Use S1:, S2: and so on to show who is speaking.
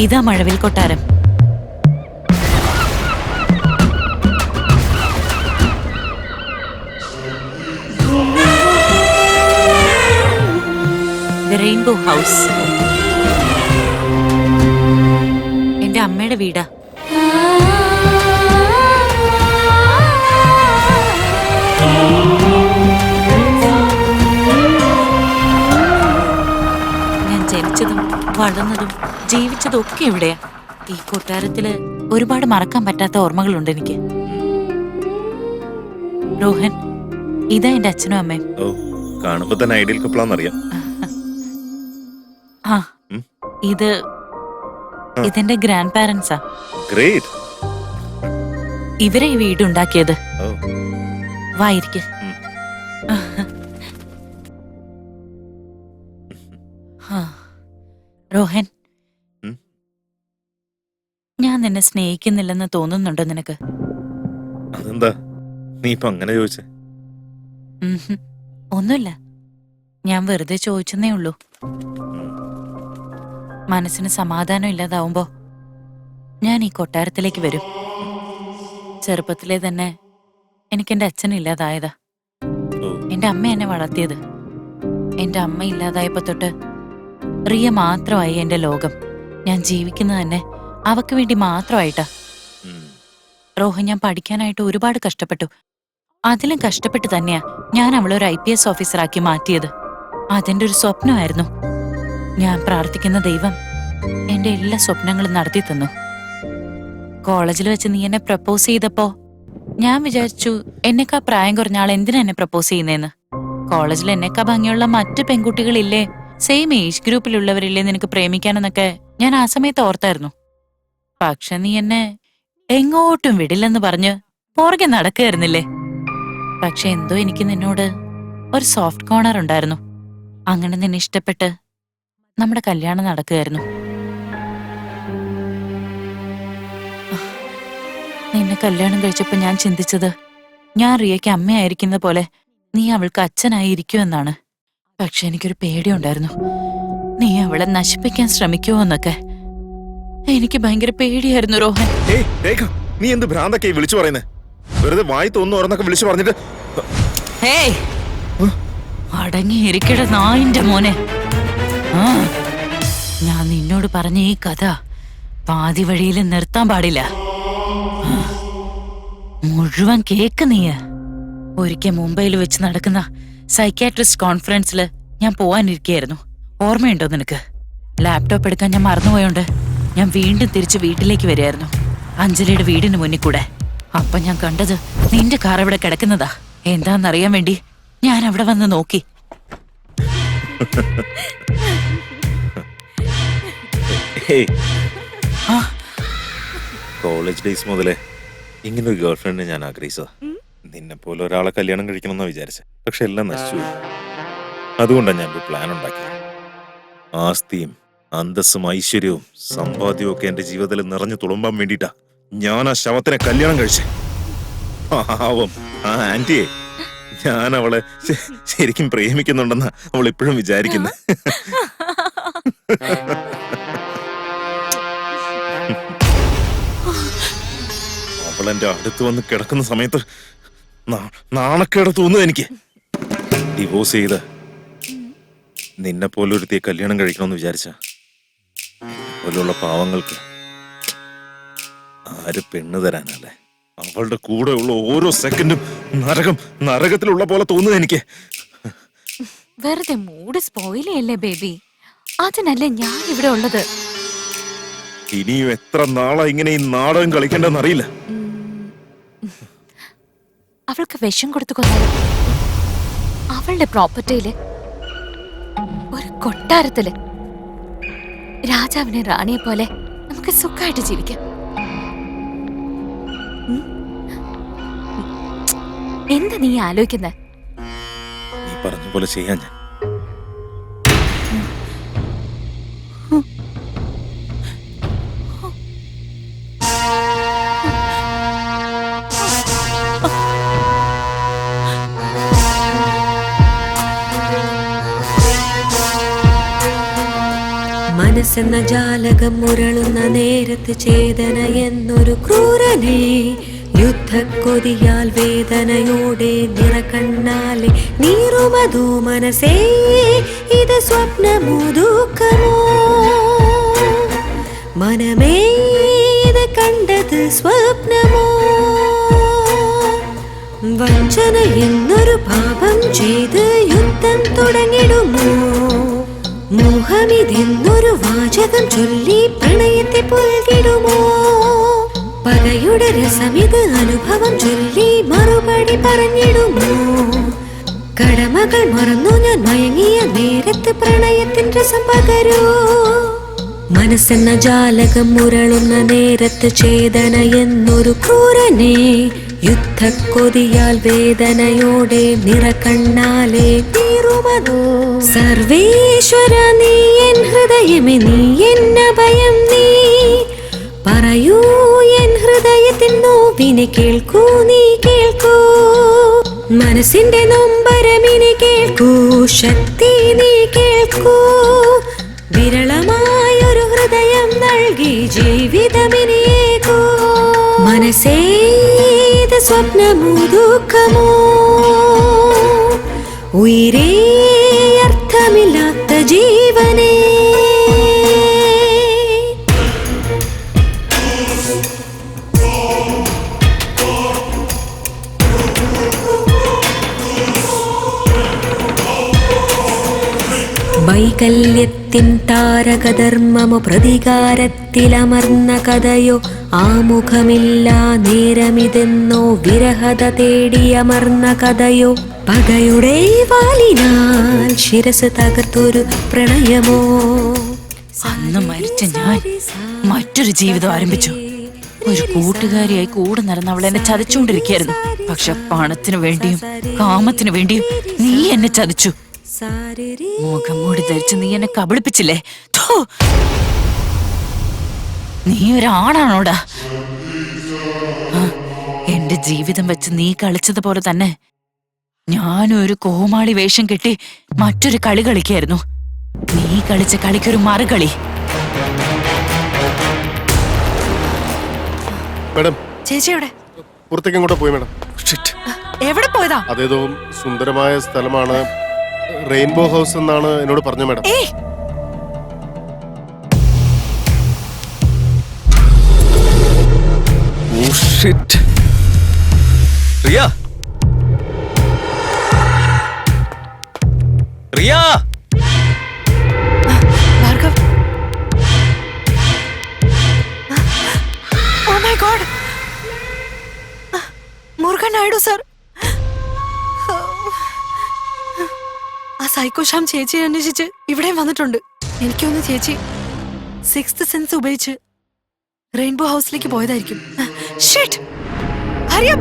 S1: ഇതാ മഴവിൽ കൊട്ടാരം. Rainbow house എന്റെ അമ്മയുടെ വീടാ. വളർന്നതും ജീവിച്ചതും ഒക്കെ ഇവിടെയാ ഈ കൊട്ടാരത്തിൽ ഒരുപാട് മറക്കാൻ പറ്റാത്ത ഓർമ്മകളുണ്ട് എനിക്ക്. രോഹൻ ഇതാ എന്റെ അച്ഛനും അമ്മയും.
S2: ഓ കാണുമ്പോ തന്നെ ഐഡിയൽ കപ്പിളാന്നറിയാം
S1: ആ
S2: ഉം.
S1: ഇത് ഇതെന്റെ ഗ്രാൻഡ് പാരന്റ്സാ
S2: ഗ്രേറ്റ്.
S1: ഇവരെ ഈ വീട് ഉണ്ടാക്കിയത്
S2: ഓ
S1: വായിരിക്കും നിന്നെ സ്നേഹിക്കുന്നില്ലെന്ന് തോന്നുന്നുണ്ടോ നിനക്ക്?
S2: അതെന്താ? നീ ഇപ്പൊ അങ്ങനെ ചോദിച്ചേ.
S1: ഒന്നുമില്ല. ഞാൻ വെറുതെ ചോദിച്ചെന്നേ ഉള്ളൂ. മനസ്സിന് സമാധാനം ഇല്ലാതാവുമ്പോ ഞാൻ ഈ കൊട്ടാരത്തിലേക്ക് വരും. ചെറുപ്പത്തിലെ തന്നെ എനിക്ക് എന്റെ അച്ഛൻ ഇല്ലാതായതാ.
S2: ഓ.
S1: എന്റെ അമ്മ എന്നെ വളർത്തിയത്. എന്റെ അമ്മ ഇല്ലാതായപ്പോ തൊട്ട് റിയ മാത്രമായി എന്റെ ലോകം. ഞാൻ ജീവിക്കുന്നത് തന്നെ അവക്ക് വേണ്ടി മാത്രമായിട്ടാ. റോഹൻ ഞാൻ പഠിക്കാനായിട്ട് ഒരുപാട് കഷ്ടപ്പെട്ടു. അതിലും കഷ്ടപ്പെട്ട് തന്നെയാ ഞാൻ അവളെ ഒരു ഐ പി എസ് ഓഫീസറാക്കി മാറ്റിയത്. അതെന്റെ ഒരു സ്വപ്നമായിരുന്നു. ഞാൻ പ്രാർത്ഥിക്കുന്ന ദൈവം എന്റെ എല്ലാ സ്വപ്നങ്ങളും നടത്തി തന്നു. കോളേജിൽ വെച്ച് നീ എന്നെ പ്രപ്പോസ് ചെയ്തപ്പോ ഞാൻ വിചാരിച്ചു എന്നെക്കാ പ്രായം കുറഞ്ഞ ആൾ എന്തിനാ എന്നെ പ്രപ്പോസ് ചെയ്യുന്നതെന്ന് കോളേജിൽ എന്നെക്കാ ഭംഗിയുള്ള മറ്റു പെൺകുട്ടികളില്ലേ സെയിം ഏജ് ഗ്രൂപ്പിലുള്ളവരില്ലേ നിനക്ക് പ്രേമിക്കാനെന്നൊക്കെ ഞാൻ ആ സമയത്ത് ഓർത്തായിരുന്നു. പക്ഷെ നീ എന്നെ എങ്ങോട്ടും വിടില്ലെന്ന് പറഞ്ഞ് പുറകെ നടക്കുകയായിരുന്നില്ലേ? പക്ഷെ എന്തോ എനിക്ക് നിന്നോട് ഒരു സോഫ്റ്റ് കോർണർ ഉണ്ടായിരുന്നു. അങ്ങനെ നിന്നെ ഇഷ്ടപ്പെട്ട് നമ്മുടെ കല്യാണം നടക്കുകയായിരുന്നു. നിന്നെ കല്യാണം കഴിച്ചപ്പോ ഞാൻ ചിന്തിച്ചത് ഞാൻ റിയയ്ക്ക് അമ്മയായിരിക്കുന്ന പോലെ നീ അവൾക്ക് അച്ഛനായിരിക്കുമെന്നാണ്. പക്ഷെ എനിക്കൊരു പേടിയുണ്ടായിരുന്നു. നീ അവളെ നശിപ്പിക്കാൻ ശ്രമിക്കുമോ എന്നൊക്കെ. എനിക്ക് ഭയങ്കര പേടിയായിരുന്നു രോഹൻ
S2: ഏയ് രേഖ നീ എന്ത് ഭ്രാന്തൊക്കെ വിളിച്ചു പറയുന്നേ? വെറുതെ വായി തോന്നുന്നു ഓരോന്നൊക്കെ വിളിച്ചു പറഞ്ഞിട്ട്.
S1: അടങ്ങിയിരിക്കട നായിന്റെ മോനെ. ആ ഞാൻ നിന്നോട് പറഞ്ഞ ഈ കഥ പാതി വഴിയിൽ നിർത്താൻ പാടില്ല. ആ, മുഴുവൻ കേക്ക് നീ. ഒരിക്കൽ മുംബൈയിൽ വെച്ച് നടക്കുന്ന സൈക്കാട്രിസ്റ്റ് കോൺഫറൻസിൽ ഞാൻ പോവാനിരിക്കുകയായിരുന്നു ഓർമ്മയുണ്ടോ നിനക്ക്? ലാപ്ടോപ്പ് എടുക്കാൻ ഞാൻ മറന്നുപോയോണ്ട്. ഞാൻ വീണ്ടും തിരിച്ച് വീട്ടിലേക്ക് വരികയായിരുന്നു. അഞ്ജലിയുടെ വീടിന് മുന്നിൽ കൂടെ. അപ്പൊ ഞാൻ കണ്ടത് നിന്റെ കാർ അവിടെ കിടക്കുന്നതാ? എന്താന്നറിയാൻ വേണ്ടി ഞാൻ അവിടെ വന്ന് നോക്കി.
S2: കോളേജ് ഡേയ്സ് മുതലേ ഇങ്ങനെ ഒരു ഗേൾ ഫ്രണ്ടിനെ ഞാൻ ആഗ്രഹിച്ചതാ. നിന്നെ പോലെ ഒരാളെ കല്യാണം കഴിക്കണമെന്നാ വിചാരിച്ചത് പക്ഷെ എല്ലാം നശിച്ചു അതുകൊണ്ടാണ് ഞാൻ ഒരു പ്ലാൻ ഉണ്ടാക്കിയത്. ആസ്തിയും അന്തസ്സും ഐശ്വര്യവും സമ്പാദ്യവും ഒക്കെ എന്റെ ജീവിതത്തിൽ നിറഞ്ഞു തുളുമ്പാൻ വേണ്ടിട്ടാ ഞാൻ ആ ശവത്തിനെ കല്യാണം കഴിച്ചേ. പാവം. ആ ആന്റിയെ. ഞാൻ അവളെ ശരിക്കും പ്രേമിക്കുന്നുണ്ടെന്നാ അവൾ ഇപ്പോഴും വിചാരിക്കുന്നത് അവൾ എന്റെ അടുത്ത് വന്ന് കിടക്കുന്ന സമയത്ത് നാണക്കേട് തോന്നുന്നു എനിക്ക്. ഡിവോഴ്സ് ചെയ്ത് നിന്നെ പോലെ ഒരുത്തിയെ കല്യാണം കഴിക്കണമെന്ന് വിചാരിച്ച. പോലുള്ള പാവങ്ങൾക്ക് ആര് പെണ്ണ് തരാനല്ലേ? അവളുടെ ഉള്ള ഓരോ സെക്കൻഡും നരകം നരകത്തിലുള്ള പോലെ തോന്നുന്നു എനിക്ക്.
S3: വെറുതെ മൂഡ് സ്പോയിലല്ലേ ചെയ്യല്ലേ ബേബി? അതിനല്ലേ ഞാൻ ഇവിടെ ഉള്ളത്?
S2: ഇനിയും എത്ര നാളാ ഇങ്ങനെ ഈ നാടകം കളിക്കേണ്ടെന്ന് അറിയില്ല
S3: അവൾക്ക് വിഷം കൊടുത്തു കൊന്നാലും? അവളുടെ പ്രോപ്പർട്ടിയിൽ ഒരു കൊട്ടാരത്തിൽ. രാജാവിനെ റാണിയെ പോലെ നമുക്ക് സുഖമായിട്ട് ജീവിക്കാം? എന്താ നീ ആലോചിക്കുന്നത്
S2: നീ പറഞ്ഞ പോലെ ചെയ്യാൻ ഞാൻ
S4: മനസ്സെന്ന ജാലകം മുരളുന്ന നേരത്ത് ചേതന എന്നൊരു ക്രൂരനെ യുദ്ധക്കൊതിയാൽ വേദനയോടെ നിറകണ്ണാലെ നീറുമതോ മനസ്സേ ഇത് സ്വപ്നമോ ദുഃഖമോ? മനമേ ഇത് കണ്ടത് സ്വപ്നമോ? വഞ്ചന എന്നൊരു പാപം ചെയ്ത് യുദ്ധം തുടങ്ങിടുമോ? മോഹമിതെന്നൊരു വാചകം ചൊല്ലി പ്രണയത്തെ പുൽകിടുമോ? പകയുടെ രസമിത് അനുഭവം ചൊല്ലി മറുപടി പറഞ്ഞിടുമോ? കടമകൾ മറന്നു ഞാൻ മയങ്ങിയ നേരത്ത് പ്രണയത്തിൻ രസം പകരൂ. മനസ്സെന്ന ജാലകം മുരളുന്ന നേരത്ത് ചേതന എന്നൊരു ക്രൂരനെ യുദ്ധക്കൊതിയാൽ വേദനയോടെ നിറകണ്ണാലെ തീരുവതോ സർവേശ്വര നീ എൻ ഹൃദയമേ നീ എന്ന ഭയം നീ. പറയൂ എൻ ഹൃദയത്തിൽ നോവിനെ കേൾക്കൂ നീ കേൾക്കൂ. മനസ്സിന്റെ നൊമ്പരമിനെ കേൾക്കൂ ശക്തി നീ കേൾക്കൂ. വിരളമായൊരു ഹൃദയം നൽകി ജീവിതമിനിയേകൂ സ്വപ്നമോ ദുഃഖമോ വൈകല്യത്തിൻ താരകധർമ്മമോ പ്രതികാരത്തിലമർന്ന കഥയോ ആമുഖമില്ല നേരമിതെന്നോ വിരഹത തേടിയമർന്ന കഥയോ പകയുടെ വാലിനാൽ ശിരസ് തകർത്തൊരു പ്രണയമോ?
S1: അന്ന് മരിച്ച ഞാൻ മറ്റൊരു ജീവിതം ആരംഭിച്ചു. ഒരു കൂട്ടുകാരിയായി കൂടെ നടന്ന അവൾ എന്നെ ചതിച്ചുകൊണ്ടിരിക്കുകയായിരുന്നു. പക്ഷെ പണത്തിനു വേണ്ടിയും കാമത്തിനു വേണ്ടിയും നീ എന്നെ ചതിച്ചു. മുഖം മൂടി ധരിച്ച് നീ എന്നെ കബളിപ്പിച്ചില്ലേ? നീ ഒരാണാണോടാ? എന്റെ ജീവിതം വെച്ച് നീ കളിച്ചതുപോലെ തന്നെ. ഞാനൊരു ഒരു കോമാളി വേഷം കെട്ടി മറ്റൊരു കളി കളിക്കായിരുന്നു. നീ കളിച്ച കളിക്കൊരു മറുകളി.
S5: മാഡം.
S3: ചേച്ചി എവിടെ?
S5: പുറത്തേക്ക് എങ്ങോട്ടാ പോയി മാഡം.
S3: എവിടെ പോയതാ?
S5: അതേതോ സുന്ദരമായ സ്ഥലമാണ് റെയിൻബോ ഹൗസ് എന്നാണ് എന്നോട് പറഞ്ഞു മാഡം.
S3: ഏയ്
S6: Oh Riya? Riya?
S3: Bhargav. Oh my god Murugan Naidu sir. Psycho Shyam ചേച്ചിയെ അന്വേഷിച്ച് ഇവിടെയും വന്നിട്ടുണ്ട്. എനിക്കൊന്ന് ചേച്ചി സിക്സ്ത് സെൻസ് ഉപയോഗിച്ച് റെയിൻബോ ഹൗസിലേക്ക് പോയതായിരിക്കും. ഷിറ്റ് ഹരിയ